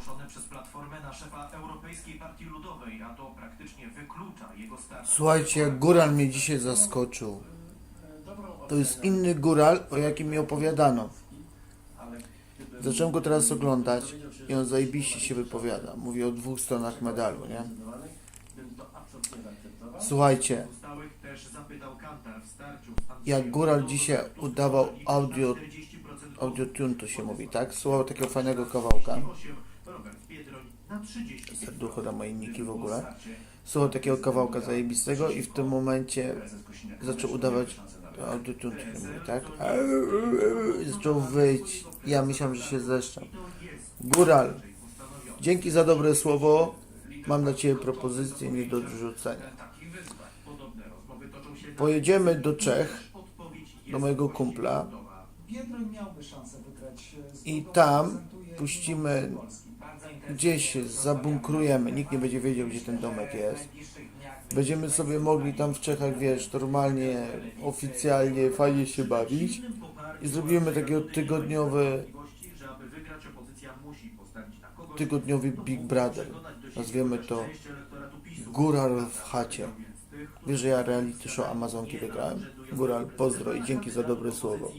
ogłoszone przez Platformę na szefa Europejskiej Partii Ludowej, a to praktycznie wyklucza jego start. Słuchajcie, jak góral mnie dzisiaj zaskoczył. To jest inny góral, o jakim mi opowiadano. Zacząłem go teraz oglądać i on zajebiście się wypowiada. Mówi o dwóch stronach medalu, nie? Słuchajcie, jak góral dzisiaj udawał audio, 40% audio tune to się mówi, tak? Słuchał takiego fajnego kawałka. 8, Robert Biedroń na 30 Serducho na moje niki w ogóle. Słuchał takiego kawałka zajebistego i w tym momencie zaczął udawać tak? I zaczął wyć. Ja myślałem, że się zeszczam. Góral, dzięki za dobre słowo. Mam dla Ciebie propozycję nie do odrzucenia. Pojedziemy do Czech, do mojego kumpla. e, i tam puścimy, gdzieś zabunkrujemy, nikt nie będzie wiedział, gdzie ten domek jest. Będziemy sobie mogli tam w Czechach, wiesz, normalnie, oficjalnie, fajnie się bawić i zrobimy takiego tygodniowy, tygodniowy Big Brother. Nazwiemy to Góral w chacie. Wiesz, że ja reality show Amazonki wygrałem? Góral, pozdro i dzięki za dobre słowo.